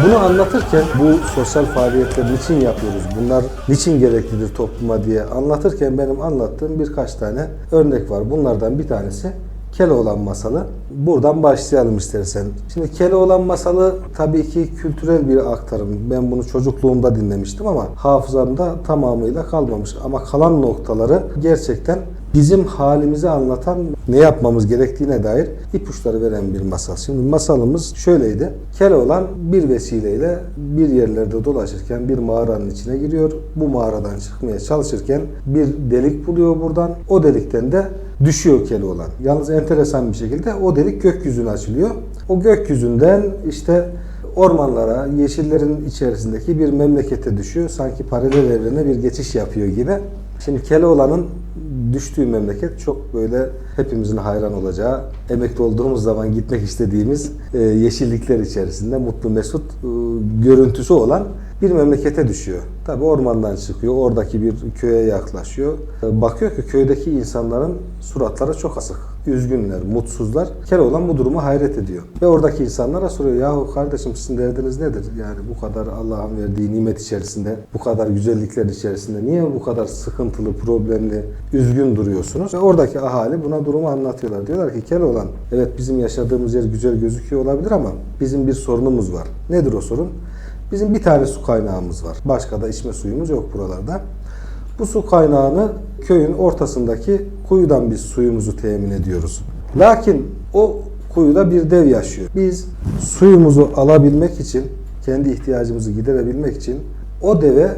Bunu anlatırken bu sosyal faaliyetleri niçin yapıyoruz, bunlar niçin gereklidir topluma diye anlatırken benim anlattığım birkaç tane örnek var. Bunlardan bir tanesi Keloğlan masalı. Buradan başlayalım istersen. Şimdi Keloğlan masalı tabii ki kültürel bir aktarım. Ben bunu çocukluğumda dinlemiştim ama hafızamda tamamıyla kalmamış. Ama kalan noktaları gerçekten bizim halimizi anlatan ne yapmamız gerektiğine dair ipuçları veren bir masal. Şimdi masalımız şöyleydi. Keloğlan bir vesileyle bir yerlerde dolaşırken bir mağaranın içine giriyor. Bu mağaradan çıkmaya çalışırken bir delik buluyor buradan. O delikten de düşüyor Keloğlan. Yalnız enteresan bir şekilde o delik gökyüzüne açılıyor. O gökyüzünden işte ormanlara, yeşillerin içerisindeki bir memlekete düşüyor. Sanki paralel evrene bir geçiş yapıyor gibi. Şimdi Keloğlan'ın düştüğü memleket çok böyle hepimizin hayran olacağı, emekli olduğumuz zaman gitmek istediğimiz e, yeşillikler içerisinde mutlu mesut e, görüntüsü olan bir memlekete düşüyor. Tabi ormandan çıkıyor, oradaki bir köye yaklaşıyor. E, Bakıyor ki köydeki insanların suratları çok asık. Üzgünler, mutsuzlar. Keloğlan bu duruma hayret ediyor. Ve oradaki insanlara soruyor. Yahu kardeşim sizin derdiniz nedir? Yani bu kadar Allah'ın verdiği nimet içerisinde, bu kadar güzellikler içerisinde niye bu kadar sıkıntılı, problemli, üzgün duruyorsunuz? Ve oradaki ahali buna durumu anlatıyorlar. Diyorlar ki Keloğlan evet bizim yaşadığımız yer güzel gözüküyor olabilir ama bizim bir sorunumuz var. Nedir o sorun? Bizim bir tane su kaynağımız var. Başka da içme suyumuz yok buralarda. Bu su kaynağını köyün ortasındaki kuyudan biz suyumuzu temin ediyoruz. Lakin o kuyuda bir dev yaşıyor. Biz suyumuzu alabilmek için, kendi ihtiyacımızı giderebilmek için o deve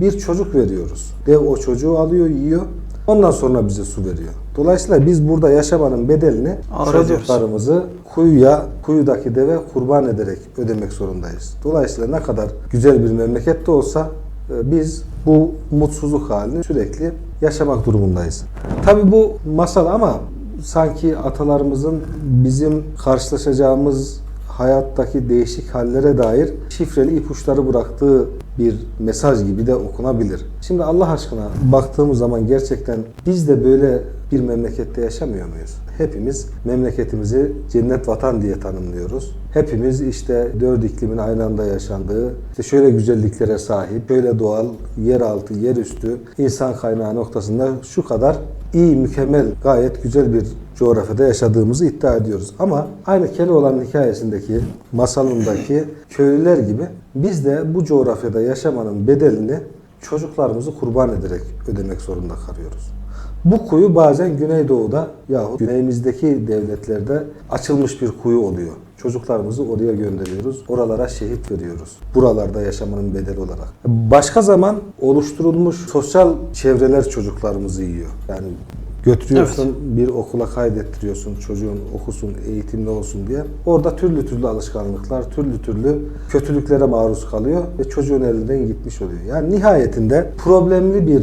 bir çocuk veriyoruz. Dev o çocuğu alıyor, yiyor. Ondan sonra bize su veriyor. Dolayısıyla biz burada yaşamanın bedelini çocuklarımızı kuyuya, kuyudaki deve kurban ederek ödemek zorundayız. Dolayısıyla ne kadar güzel bir memlekette olsa e, biz bu mutsuzluk halini sürekli yaşamak durumundayız. Tabii bu masal ama sanki atalarımızın bizim karşılaşacağımız hayattaki değişik hallere dair şifreli ipuçları bıraktığı bir mesaj gibi de okunabilir. Şimdi Allah aşkına baktığımız zaman gerçekten biz de böyle bir memlekette yaşamıyor muyuz? Hepimiz memleketimizi cennet vatan diye tanımlıyoruz. Hepimiz işte dört iklimin aynı anda yaşandığı, işte şöyle güzelliklere sahip, böyle doğal, yeraltı, yerüstü, insan kaynağı noktasında şu kadar iyi, mükemmel, gayet güzel bir coğrafyada yaşadığımızı iddia ediyoruz. Ama aynı Keloğlan hikayesindeki, masalındaki köylüler gibi biz de bu coğrafyada yaşamanın bedelini çocuklarımızı kurban ederek ödemek zorunda kalıyoruz. Bu kuyu bazen Güneydoğu'da yahut güneyimizdeki devletlerde açılmış bir kuyu oluyor. Çocuklarımızı oraya gönderiyoruz. Oralara şehit veriyoruz. Buralarda yaşamanın bedeli olarak. Başka zaman oluşturulmuş sosyal çevreler çocuklarımızı yiyor. Yani götürüyorsun bir okula kaydettiriyorsun çocuğun okusun eğitimli olsun diye. Orada türlü türlü alışkanlıklar, türlü türlü kötülüklere maruz kalıyor ve çocuğun elinden gitmiş oluyor. Yani nihayetinde problemli bir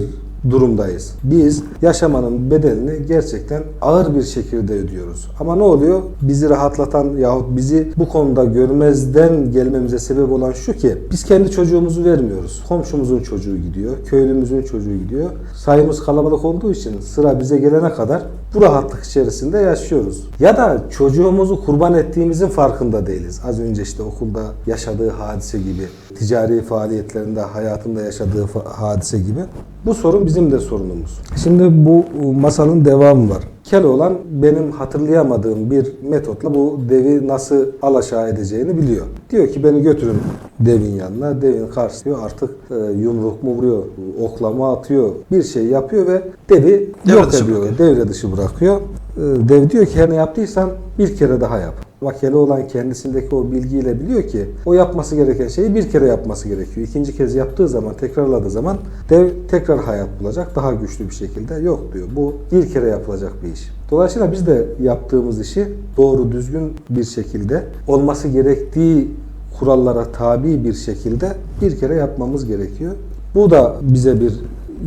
durumdayız. Biz yaşamanın bedelini gerçekten ağır bir şekilde ödüyoruz. Ama ne oluyor? Bizi rahatlatan yahut bizi bu konuda görmezden gelmemize sebep olan şu ki biz kendi çocuğumuzu vermiyoruz. Komşumuzun çocuğu gidiyor, köylümüzün çocuğu gidiyor. Sayımız kalabalık olduğu için sıra bize gelene kadar bu rahatlık içerisinde yaşıyoruz. Ya da çocuğumuzu kurban ettiğimizin farkında değiliz. Az önce işte okulda yaşadığı hadise gibi, ticari faaliyetlerinde, hayatında yaşadığı hadise gibi. Bu sorun bizim de sorunumuz. Şimdi bu masalın devamı var. Keloğlan benim hatırlayamadığım bir metotla bu devi nasıl alaşağı edeceğini biliyor. Diyor ki beni götürün devin yanına. Devin karşılıyor artık e, yumruk mu vuruyor, oklama atıyor, bir şey yapıyor ve devi Devre yok ediyor, bırakıyor. devre dışı bırakıyor. E, Dev diyor ki her ne yaptıysan bir kere daha yap. Vakeli olan kendisindeki o bilgiyle biliyor ki o yapması gereken şeyi bir kere yapması gerekiyor. İkinci kez yaptığı zaman, tekrarladığı zaman dev tekrar hayat bulacak daha güçlü bir şekilde. Yok diyor. Bu bir kere yapılacak bir iş. Dolayısıyla biz de yaptığımız işi doğru düzgün bir şekilde olması gerektiği kurallara tabi bir şekilde bir kere yapmamız gerekiyor. Bu da bize bir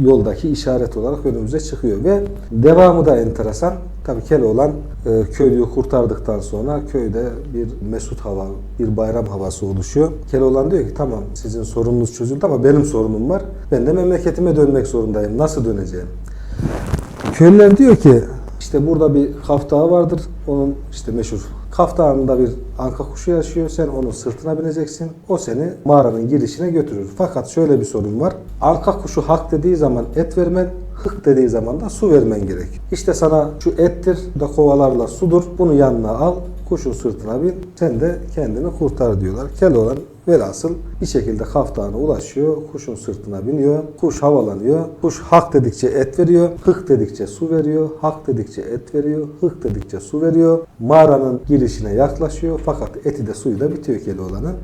yoldaki işaret olarak önümüze çıkıyor ve devamı da enteresan. Tabii Keloğlan e, köylüyü kurtardıktan sonra köyde bir mesut hava, bir bayram havası oluşuyor. Keloğlan diyor ki tamam sizin sorununuz çözüldü ama benim sorunum var. Ben de memleketime dönmek zorundayım. Nasıl döneceğim? Köylüler diyor ki İşte burada bir kaftağı vardır. Onun işte meşhur kaftağında bir anka kuşu yaşıyor. Sen onun sırtına bineceksin. O seni mağaranın girişine götürür. Fakat şöyle bir sorun var. Anka kuşu hak dediği zaman et vermen, hık dediği zaman da su vermen gerek. İşte sana şu ettir, da kovalarla sudur. Bunu yanına al, kuşun sırtına bin. Sen de kendini kurtar diyorlar. Keloğlan velhasıl bir şekilde kaftağına ulaşıyor. Kuşun sırtına biniyor. Kuş havalanıyor. Kuş hak dedikçe et veriyor. Hık dedikçe su veriyor. Hak dedikçe et veriyor. Hık dedikçe su veriyor. Mağaranın girişine yaklaşıyor. Fakat eti de suyu da bitiyor Keloğlan'ın.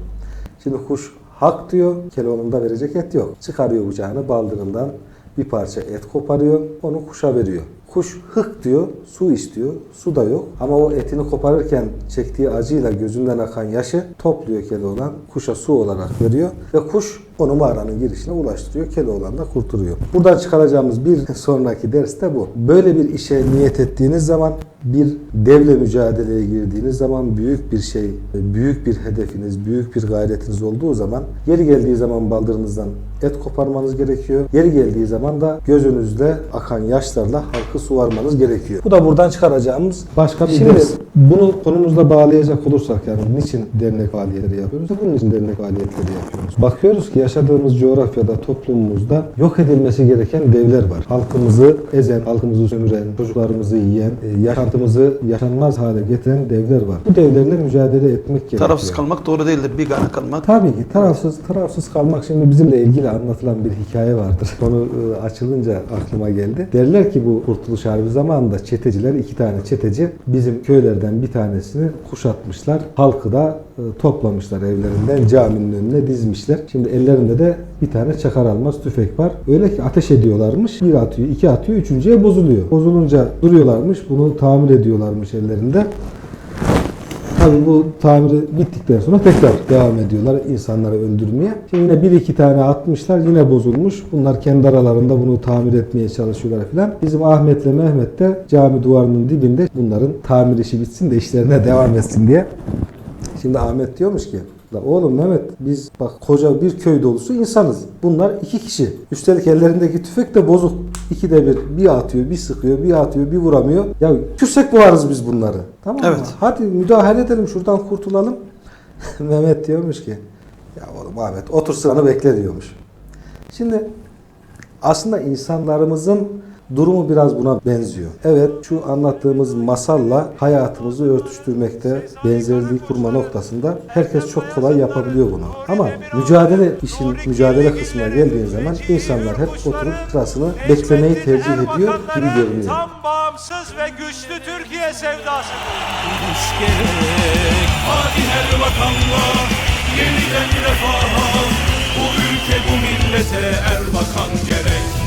Şimdi kuş hak diyor. Keloğlan'da verecek et yok. Çıkarıyor bıçağını baldırından bir parça et koparıyor. Onu kuşa veriyor. Kuş hık diyor, su istiyor. Su da yok. Ama o etini koparırken çektiği acıyla gözünden akan yaşı topluyor Keloğlan. Kuşa su olarak veriyor. Ve kuş onu mağaranın girişine ulaştırıyor. Keloğlan da kurtuluyor. Buradan çıkaracağımız bir sonraki ders de bu. Böyle bir işe niyet ettiğiniz zaman bir devle mücadeleye girdiğiniz zaman büyük bir şey, büyük bir hedefiniz, büyük bir gayretiniz olduğu zaman yeri geldiği zaman baldırınızdan et koparmanız gerekiyor. Yeri geldiği zaman da gözünüzde akan yaşlarla halkı suvarmanız gerekiyor. Bu da buradan çıkaracağımız başka bir Şimdi- ders. Bunu konumuzla bağlayacak olursak yani niçin dernek faaliyetleri yapıyoruz? Bunun için dernek faaliyetleri yapıyoruz. Bakıyoruz ki yaşadığımız coğrafyada, toplumumuzda yok edilmesi gereken devler var. Halkımızı ezen, halkımızı sömüren, çocuklarımızı yiyen, e, yaşantımızı yaşanmaz hale getiren devler var. Bu devlerle mücadele etmek gerekiyor. Tarafsız kalmak doğru değildir. Bir gana kalmak. Tabii ki tarafsız tarafsız kalmak şimdi bizimle ilgili anlatılan bir hikaye vardır. Konu e, açılınca aklıma geldi. Derler ki bu Kurtuluş Harbi zamanında çeteciler iki tane çeteci bizim köylerden bir tanesini kuşatmışlar. Halkı da e, toplamışlar evlerinden caminin önüne dizmişler. Şimdi ellerinde de bir tane çakar almaz tüfek var. Öyle ki ateş ediyorlarmış. Bir atıyor, iki atıyor, üçüncüye bozuluyor. Bozulunca duruyorlarmış. Bunu tamir ediyorlarmış ellerinde. Tabii bu tamiri bittikten sonra tekrar devam ediyorlar insanları öldürmeye. Şimdi yine bir iki tane atmışlar yine bozulmuş. Bunlar kendi aralarında bunu tamir etmeye çalışıyorlar filan. Bizim Ahmet'le Mehmet de cami duvarının dibinde bunların tamir işi bitsin de işlerine devam etsin diye. Şimdi Ahmet diyormuş ki "La oğlum Mehmet biz bak koca bir köy dolusu insanız. Bunlar iki kişi. Üstelik ellerindeki tüfek de bozuk. İkide bir bir atıyor, bir sıkıyor, bir atıyor, bir vuramıyor. Ya kürsek boğarız biz bunları. Tamam mı? Evet. Hadi müdahale edelim şuradan kurtulalım. Mehmet diyormuş ki ya oğlum Ahmet otur sıranı bekle diyormuş. Şimdi aslında insanlarımızın Durumu biraz buna benziyor. Evet şu anlattığımız masalla hayatımızı örtüştürmekte benzerliği kurma noktasında herkes çok kolay yapabiliyor bunu. Ama mücadele işin mücadele kısmına geldiği zaman insanlar hep oturup sırasını beklemeyi tercih ediyor gibi görünüyor. Tam bağımsız ve güçlü Türkiye sevdası. Hadi her vatanla yeniden refaha. Bu ülke bu millete Erbakan gerek.